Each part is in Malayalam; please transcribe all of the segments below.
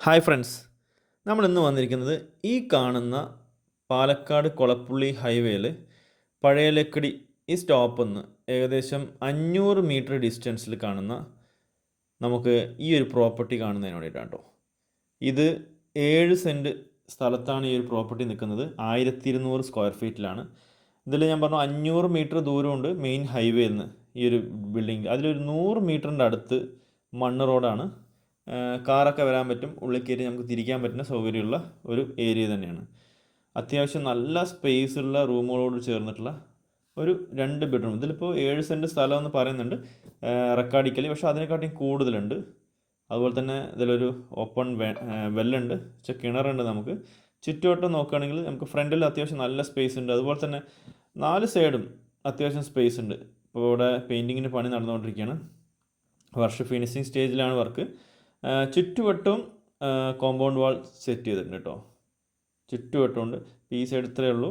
ഹായ് ഫ്രണ്ട്സ് നമ്മൾ ഇന്ന് വന്നിരിക്കുന്നത് ഈ കാണുന്ന പാലക്കാട് കൊളപ്പുള്ളി ഹൈവേയിൽ പഴയ ലക്കിടി ഈ സ്റ്റോപ്പിൽ നിന്ന് ഏകദേശം അഞ്ഞൂറ് മീറ്റർ ഡിസ്റ്റൻസിൽ കാണുന്ന നമുക്ക് ഈ ഒരു പ്രോപ്പർട്ടി കാണുന്നതിന് വേണ്ടിയിട്ടാണ് ഇത് ഏഴ് സെന്റ് സ്ഥലത്താണ് ഈ ഒരു പ്രോപ്പർട്ടി നിൽക്കുന്നത്. ആയിരത്തി ഇരുന്നൂറ് സ്ക്വയർ ഫീറ്റിലാണ്. ഇതിൽ ഞാൻ പറഞ്ഞു അഞ്ഞൂറ് മീറ്റർ ദൂരമുണ്ട് മെയിൻ ഹൈവേയിൽ നിന്ന് ഈ ഒരു ബിൽഡിംഗ്. അതിലൊരു നൂറ് മീറ്ററിന്റെ അടുത്ത് മണ്ണ് റോഡാണ്. കാറൊക്കെ വരാൻ പറ്റും. ഉള്ളിൽ കയറി നമുക്ക് തിരിക്കാൻ പറ്റുന്ന സൗകര്യമുള്ള ഒരു ഏരിയ തന്നെയാണ്. അത്യാവശ്യം നല്ല സ്പേസ് ഉള്ള റൂമുകളോട് ചേർന്നിട്ടുള്ള ഒരു രണ്ട് ബെഡ്റൂം ഇതിലിപ്പോൾ ഏഴ് സെന്റ് സ്ഥലം എന്ന് പറയുന്നുണ്ട് റെക്കാർഡിക്കലി. പക്ഷേ അതിനെക്കാട്ടിയും കൂടുതലുണ്ട്. അതുപോലെ തന്നെ ഇതിലൊരു ഓപ്പൺ വെല്ലുണ്ട് പക്ഷേ കിണറുണ്ട് നമുക്ക്. ചുറ്റുവട്ടം നോക്കുകയാണെങ്കിൽ നമുക്ക് ഫ്രണ്ടിൽ അത്യാവശ്യം നല്ല സ്പേസ് ഉണ്ട്. അതുപോലെ തന്നെ നാല് സൈഡും അത്യാവശ്യം സ്പേസ് ഉണ്ട്. ഇപ്പോൾ ഇവിടെ പെയിന്റിങ്ങിന് പണി നടന്നുകൊണ്ടിരിക്കുകയാണ്. വർഷ ഫിനിഷിങ് സ്റ്റേജിലാണ് വർക്ക് ചുറ്റുവട്ടവും കോമ്പൗണ്ട് വാൾ സെറ്റ് ചെയ്തിട്ടുണ്ട് കേട്ടോ. ചുറ്റുവട്ടമുണ്ട്. ഈ സൈഡ് ഇത്രയേ ഉള്ളൂ.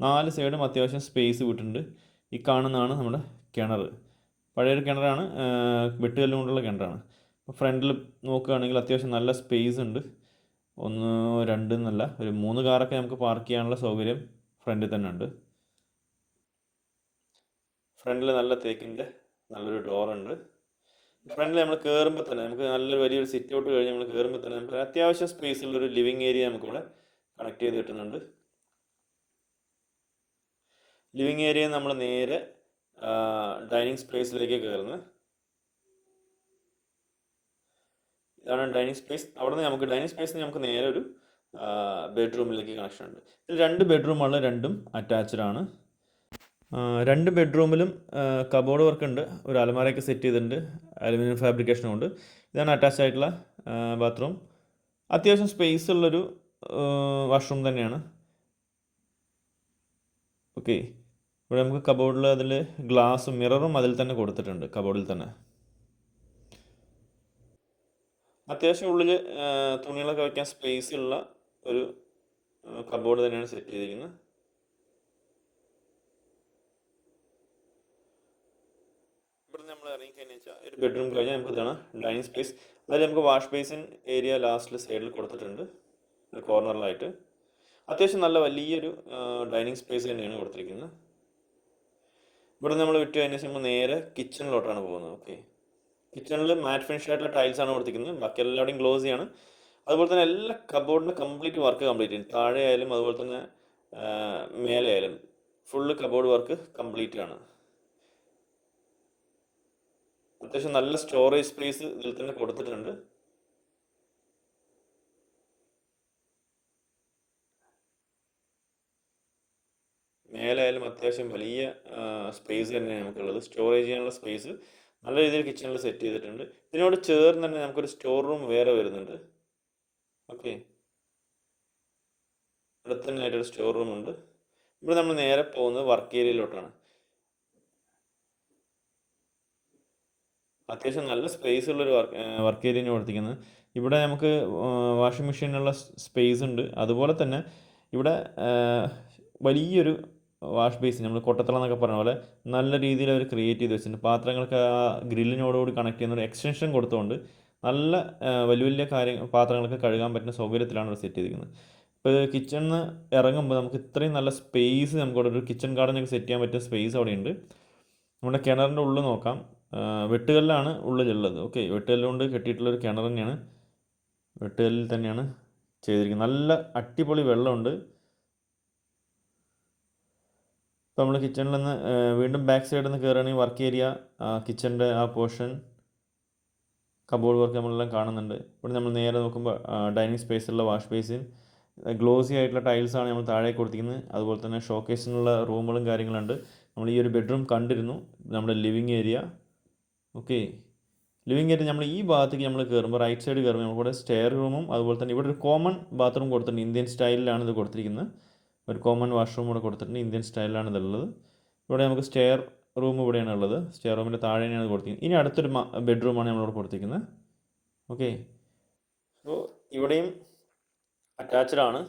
നാല് സൈഡും അത്യാവശ്യം സ്പേസ് വിട്ടിട്ടുണ്ട്. ഈ കാണുന്നതാണ് നമ്മുടെ കിണർ. പഴയൊരു കിണറാണ്. വെട്ടുകല്ലും കൊണ്ടുള്ള കിണറാണ്. അപ്പോൾ ഫ്രണ്ടിൽ നോക്കുകയാണെങ്കിൽ അത്യാവശ്യം നല്ല സ്പേസ് ഉണ്ട്. ഒന്ന് രണ്ട് എന്നല്ല ഒരു മൂന്ന് കാറൊക്കെ നമുക്ക് പാർക്ക് ചെയ്യാനുള്ള സൗകര്യം ഫ്രണ്ടിൽ തന്നെ ഉണ്ട്. ഫ്രണ്ടിൽ നല്ല തേക്കിന്റെ നല്ലൊരു ഡോറുണ്ട് ഫ്രണ്ടിൽ നമ്മൾ കയറുമ്പോൾ തന്നെ നമുക്ക് നല്ലൊരു വലിയൊരു സിറ്റ് ഔട്ട് കഴിഞ്ഞ് നമ്മൾ കയറുമ്പോൾ തന്നെ നമുക്ക് അത്യാവശ്യം സ്പേസിലുള്ളൊരു ലിവിങ് ഏരിയ നമുക്കിവിടെ കണക്ട് ചെയ്ത് കിട്ടുന്നുണ്ട്. ലിവിങ് ഏരിയ നമ്മൾ നേരെ ഡൈനിങ് സ്പേസിലേക്ക് കയറുന്നത് ഇതാണ് ഡൈനിങ് സ്പേസ് അവിടെ നിന്ന് നമുക്ക് ഡൈനിങ് സ്പേസിൽ നമുക്ക് നേരെ ഒരു ബെഡ്റൂമിലേക്ക് കണക്ഷൻ ഉണ്ട്. ഇതിൽ രണ്ട് ബെഡ്റൂമാണ് രണ്ടും അറ്റാച്ച്ഡ് ആണ്. രണ്ട് ബെഡ്റൂമിലും കബോർഡ് വർക്ക് ഉണ്ട്. ഒരു അലമാരയൊക്കെ സെറ്റ് ചെയ്തിട്ടുണ്ട്. അലുമിനിയം ഫാബ്രിക്കേഷനും ഉണ്ട്. ഇതാണ് അറ്റാച്ച് ആയിട്ടുള്ള ബാത്റൂം അത്യാവശ്യം സ്പേസ് ഉള്ളൊരു വാഷ്റൂം തന്നെയാണ്. ഓക്കെ ഇവിടെ നമുക്ക് കബോർഡിൽ അതിൽ ഗ്ലാസും മിററും അതിൽ തന്നെ കൊടുത്തിട്ടുണ്ട് കബോർഡിൽ തന്നെ. അത്യാവശ്യം ഉള്ളിൽ തുണികളൊക്കെ വയ്ക്കാൻ സ്പേസ് ഉള്ള ഒരു കബോർഡ് തന്നെയാണ് സെറ്റ് ചെയ്തിരിക്കുന്നത് ഇവിടെ നമ്മൾ ഇറങ്ങി കഴിഞ്ഞാൽ വെച്ചാൽ ഒരു ബെഡ്റൂം കഴിഞ്ഞാൽ നമുക്ക് ഇതാണ് ഡൈനിങ് സ്പേസ് അതിൽ നമുക്ക് വാഷ് ബേസിൻ ഏരിയ ലാസ്റ്റിൽ സൈഡിൽ കൊടുത്തിട്ടുണ്ട്. ഒരു കോർണറിലായിട്ട് അത്യാവശ്യം നല്ല വലിയൊരു ഡൈനിങ് സ്പേസ് തന്നെയാണ് കൊടുത്തിരിക്കുന്നത്. ഇവിടെ നമ്മൾ വിട്ട് കഴിഞ്ഞ ശേഷം നേരെ കിച്ചണിലോട്ടാണ് പോകുന്നത്. ഓക്കെ കിച്ചണിൽ മാറ്റ് ഫിനിഷ് ആയിട്ടുള്ള ടൈൽസ് ആണ് കൊടുത്തിരിക്കുന്നത്. ബാക്കി എല്ലാവരുടെയും ഗ്ലോസ് ചെയ്യാണ്. അതുപോലെ തന്നെ എല്ലാ കബോർഡിന്റെ കംപ്ലീറ്റ് വർക്ക് കംപ്ലീറ്റ് ചെയ്യും. താഴെ ആയാലും അതുപോലെ തന്നെ മേലെ ആയാലും ഫുള്ള് കബോർഡ് വർക്ക് കംപ്ലീറ്റ് ആണ്. അത്യാവശ്യം നല്ല സ്റ്റോറേജ് സ്പേസ് ഇതിൽ തന്നെ കൊടുത്തിട്ടുണ്ട്. മേലായാലും അത്യാവശ്യം വലിയ സ്പേസ് തന്നെയാണ് നമുക്കുള്ളത്. സ്റ്റോറേജ് ചെയ്യാനുള്ള സ്പേസ് നല്ല രീതിയിൽ കിച്ചണിൽ സെറ്റ് ചെയ്തിട്ടുണ്ട്. ഇതിനോട് ചേർന്ന് തന്നെ നമുക്കൊരു സ്റ്റോർ റൂം വേറെ വരുന്നുണ്ട്. ഓക്കെ അടുത്തന്നെ തന്നെ ആയിട്ടൊരു സ്റ്റോർ റൂം ഉണ്ട്. ഇവിടെ നമ്മൾ നേരെ പോകുന്നത് വർക്ക് ഏരിയയിലോട്ടാണ് അത്യാവശ്യം നല്ല സ്പേസ് ഉള്ളൊരു വർക്ക് വർക്ക് ഏരിയയാണ് കൊടുത്തിരിക്കുന്നത്. ഇവിടെ നമുക്ക് വാഷിംഗ് മെഷീനുള്ള സ്പേസ് ഉണ്ട്. അതുപോലെ തന്നെ ഇവിടെ വലിയൊരു വാഷ് ബേസിൻ നമ്മൾ കൊട്ടത്തളം എന്നൊക്കെ പറഞ്ഞ പോലെ നല്ല രീതിയിൽ അവർ ക്രിയേറ്റ് ചെയ്ത് വെച്ചിട്ടുണ്ട്. പാത്രങ്ങൾക്ക് ആ ഗ്രില്ലിനോടുകൂടി കണക്ട് ചെയ്യുന്ന ഒരു എക്സ്റ്റൻഷൻ കൊടുത്തുകൊണ്ട് നല്ല വലിയ വലിയ കാര്യങ്ങൾ പാത്രങ്ങൾക്ക് കഴുകാൻ പറ്റുന്ന സൗകര്യത്തിലാണ് അവർ സെറ്റ് ചെയ്തിരിക്കുന്നത്. ഇപ്പോൾ കിച്ചണിൽ നിന്ന് ഇറങ്ങുമ്പോൾ നമുക്ക് ഇത്രയും നല്ല സ്പേസ് നമുക്ക് ഒരു കിച്ചൺ ഗാർഡനൊക്കെ സെറ്റ് ചെയ്യാൻ പറ്റിയ സ്പേസ് അവിടെയുണ്ട്. നമ്മുടെ കിണറിന്റെ ഉള്ളിൽ നോക്കാം. വെട്ടുകല്ലാണ് ഉള്ളിലുള്ളത് ഓക്കെ വെട്ടുകല്ലുകൊണ്ട് കെട്ടിയിട്ടുള്ളൊരു കിണർ തന്നെയാണ്. വെട്ടുകല്ലിൽ തന്നെയാണ് ചെയ്തിരിക്കുന്നത്. നല്ല അടിപൊളി വെള്ളമുണ്ട്. ഇപ്പോൾ നമ്മൾ കിച്ചണിൽ നിന്ന് വീണ്ടും ബാക്ക് സൈഡിൽ നിന്ന് കയറുകയാണെങ്കിൽ വർക്ക് ഏരിയ കിച്ചണിന്റെ ആ പോർഷൻ കബോർഡ് വർക്ക് നമ്മളെല്ലാം കാണുന്നുണ്ട്. ഇവിടെ നമ്മൾ നേരെ നോക്കുമ്പോൾ ഡൈനിങ് സ്പേസിലുള്ള വാഷ് ബേസിൻ ഗ്ലോസി ആയിട്ടുള്ള ടൈൽസാണ് നമ്മൾ താഴെ കൊടുത്തിരിക്കുന്നത്. അതുപോലെ തന്നെ ഷോക്കേസിനുള്ള റൂമുകളും കാര്യങ്ങളുണ്ട്. നമ്മൾ ഈ ഒരു ബെഡ്റൂം കണ്ടിരുന്നു. നമ്മുടെ living area okay. Living area നമ്മൾ ഈ ഭാഗത്തേക്ക് നമ്മൾ കയറുമ്പോൾ റൈറ്റ് സൈഡ് കയറുമ്പോൾ നമുക്കിവിടെ സ്റ്റെയർ റൂമും അതുപോലെ തന്നെ ഇവിടെ ഒരു കോമൺ ബാത്റൂം കൊടുത്തിട്ടുണ്ട്. ഇന്ത്യൻ സ്റ്റൈലിലാണ് ഇത് കൊടുത്തിരിക്കുന്നത്. ഒരു കോമൺ വാഷ്റൂം കൂടെ കൊടുത്തിട്ടുണ്ട്. ഇന്ത്യൻ സ്റ്റൈലിലാണ് ഇതുള്ളത് ഇവിടെ നമുക്ക് സ്റ്റെയർ റൂം ഇവിടെയാണ് ഉള്ളത്. സ്റ്റെയർ റൂമിന്റെ താഴെയാണ് കൊടുത്തിരിക്കുന്നത്. ഇനി അടുത്തൊരു ബെഡ്റൂമാണ് നമ്മളിവിടെ കൊടുത്തിരിക്കുന്നത്. ഓക്കെ. സോ ഇവിടെയും അറ്റാച്ച്ഡ് ആണ്.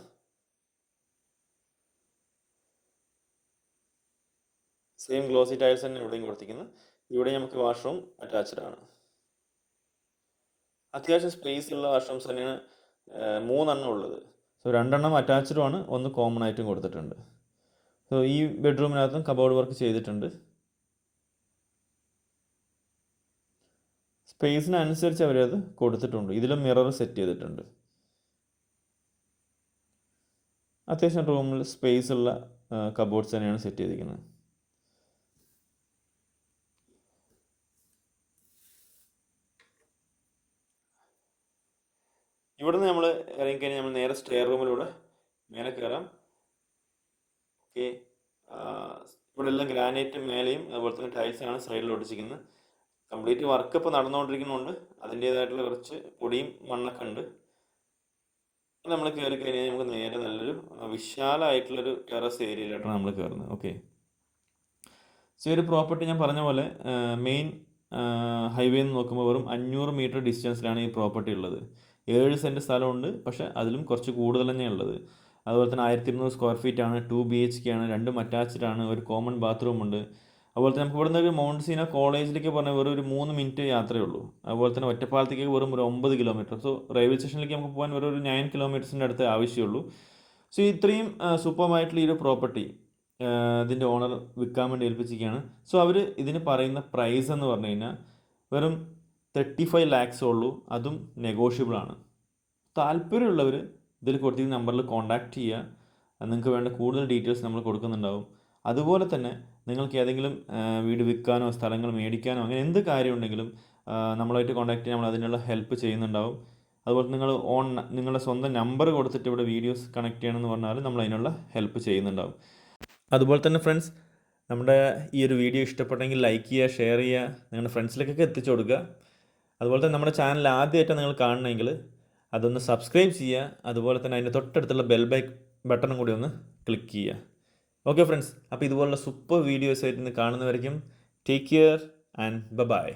സെയിം ഗ്ലോസി ടൈൽസ് തന്നെ ഇവിടെയും കൊടുത്തിരിക്കുന്നത്. ഇവിടെ നമുക്ക് വാഷ്റൂം അറ്റാച്ച്ഡ് ആണ്. അത്യാവശ്യം സ്പേസ് ഉള്ള വാഷ്റൂംസ് തന്നെയാണ് മൂന്നെണ്ണം ഉള്ളത്. സോ രണ്ടെണ്ണം അറ്റാച്ച്ഡും ആണ് ഒന്ന് കോമൺ ആയിട്ടും കൊടുത്തിട്ടുണ്ട്. സോ ഈ ബെഡ്റൂമിനകത്തും കബോർഡ് വർക്ക് ചെയ്തിട്ടുണ്ട്. സ്പേസിനനുസരിച്ച് അവരത് കൊടുത്തിട്ടുണ്ട്. ഇതിലും മിറർ സെറ്റ് ചെയ്തിട്ടുണ്ട്. അത്യാവശ്യം റൂമിൽ സ്പേസ് ഉള്ള കബോർഡ്സ് തന്നെയാണ് സെറ്റ് ചെയ്തിരിക്കുന്നത്. ഇവിടുന്ന് നമ്മൾ ഇറങ്ങിക്കഴിഞ്ഞാൽ നമ്മൾ നേരെ സ്റ്റെയർ റൂമിലൂടെ മേലെ കയറാം ഓക്കെ ഇവിടെ എല്ലാം ഗ്രാനൈറ്റ് മേലെയും അതുപോലെ തന്നെ ടൈൽസാണ് സൈഡിൽ ഒട്ടിച്ചിരിക്കുന്നത്. കംപ്ലീറ്റ് വർക്ക് ഇപ്പോൾ നടന്നുകൊണ്ടിരിക്കുന്നുണ്ട് അതിന്റേതായിട്ടുള്ള കുറച്ച് പൊടിയും മണ്ണൊക്കെ ഉണ്ട്. നമ്മൾ കയറി കഴിഞ്ഞാൽ നമുക്ക് നേരെ നല്ലൊരു വിശാലമായിട്ടുള്ളൊരു ടെറസ് ഏരിയയിലോട്ടാണ് നമ്മൾ കയറുന്നത് ഓക്കെ സോ ഒരു പ്രോപ്പർട്ടി ഞാൻ പറഞ്ഞ പോലെ മെയിൻ ഹൈവേ എന്ന് നോക്കുമ്പോൾ വെറും അഞ്ഞൂറ് മീറ്റർ ഡിസ്റ്റൻസിലാണ് ഈ പ്രോപ്പർട്ടി ഉള്ളത്. ഏഴ് സെന്റ് സ്ഥലമുണ്ട്. പക്ഷേ അതിലും കുറച്ച് കൂടുതൽ തന്നെയാണ് ഉള്ളത്. അതുപോലെ തന്നെ ആയിരത്തി ഇരുന്നൂറ് സ്ക്വയർ ഫീറ്റ് ആണ് ടു ബി എച്ച് കെ ആണ് രണ്ടും അറ്റാച്ച്ഡ് ആണ് ഒരു കോമൺ ബാത്റൂം ഉണ്ട്. അതുപോലെ തന്നെ നമുക്ക് ഇവിടുന്ന് ഒരു മൗണ്ട് സീന കോളേജിലേക്ക് പറഞ്ഞാൽ വെറും ഒരു മൂന്ന് മിനിറ്റ് യാത്രയേ ഉള്ളൂ. അതുപോലെ തന്നെ ഒറ്റപ്പാലത്തേക്ക് വെറും ഒരു ഒമ്പത് കിലോമീറ്റർ സോ റെയിൽവേ സ്റ്റേഷനിലേക്ക് നമുക്ക് പോകാൻ വെറും ഒരു നയൻ കിലോമീറ്റേഴ്സിന്റെ അടുത്ത് ആവശ്യമുള്ളൂ സോ ഇത്രയും സൂപ്പർമായിട്ടുള്ള ഈ ഒരു പ്രോപ്പർട്ടി ഇതിന്റെ ഓണർ വിൽക്കാൻ വേണ്ടി ഏൽപ്പിച്ചിരിക്കുകയാണ്. സോ അവർ ഇതിന് പറയുന്ന പ്രൈസ് എന്ന് പറഞ്ഞു കഴിഞ്ഞാൽ വെറും തേർട്ടി ഫൈവ് ലാക്സേ ഉള്ളൂ. അതും നെഗോഷ്യബിൾ ആണ്. താല്പര്യമുള്ളവർ ഇതിൽ കൊടുത്തിരിക്കുന്ന നമ്പറിൽ കോൺടാക്റ്റ് ചെയ്യുക. നിങ്ങൾക്ക് വേണ്ട കൂടുതൽ ഡീറ്റെയിൽസ് നമ്മൾ കൊടുക്കുന്നുണ്ടാവും. അതുപോലെ തന്നെ നിങ്ങൾക്ക് ഏതെങ്കിലും വീട് വിൽക്കാനോ സ്ഥലങ്ങൾ മേടിക്കാനോ അങ്ങനെ എന്ത് കാര്യം ഉണ്ടെങ്കിലും നമ്മളായിട്ട് കോൺടാക്ട് ചെയ്യാൻ നമ്മൾ അതിനുള്ള ഹെൽപ്പ് ചെയ്യുന്നുണ്ടാവും. അതുപോലെ നിങ്ങൾ ഓൺ നിങ്ങളുടെ സ്വന്തം നമ്പർ കൊടുത്തിട്ട് ഇവിടെ വീഡിയോസ് കണക്ട് ചെയ്യണമെന്ന് പറഞ്ഞാൽ നമ്മൾ അതിനുള്ള ഹെൽപ്പ് ചെയ്യുന്നുണ്ടാവും. അതുപോലെ തന്നെ ഫ്രണ്ട്സ് നമ്മുടെ ഈ ഒരു വീഡിയോ ഇഷ്ടപ്പെട്ടെങ്കിൽ ലൈക്ക് ചെയ്യുക ഷെയർ ചെയ്യുക നിങ്ങളുടെ ഫ്രണ്ട്സിലേക്കൊക്കെ എത്തിച്ചു കൊടുക്കുക. അതുപോലെ തന്നെ നമ്മുടെ ചാനൽ ആദ്യമായിട്ടാണ് നിങ്ങൾ കാണണമെങ്കിൽ അതൊന്ന് സബ്സ്ക്രൈബ് ചെയ്യുക. അതുപോലെ തന്നെ അതിന്റെ തൊട്ടടുത്തുള്ള ബെൽ ബൈക്ക് ബട്ടണും കൂടി ഒന്ന് ക്ലിക്ക് ചെയ്യുക. ഓക്കെ ഫ്രണ്ട്സ് അപ്പോൾ ഇതുപോലുള്ള സൂപ്പർ വീഡിയോസ് ആയിട്ട് ഇന്ന് കാണുന്നവരേക്കും take care and b bye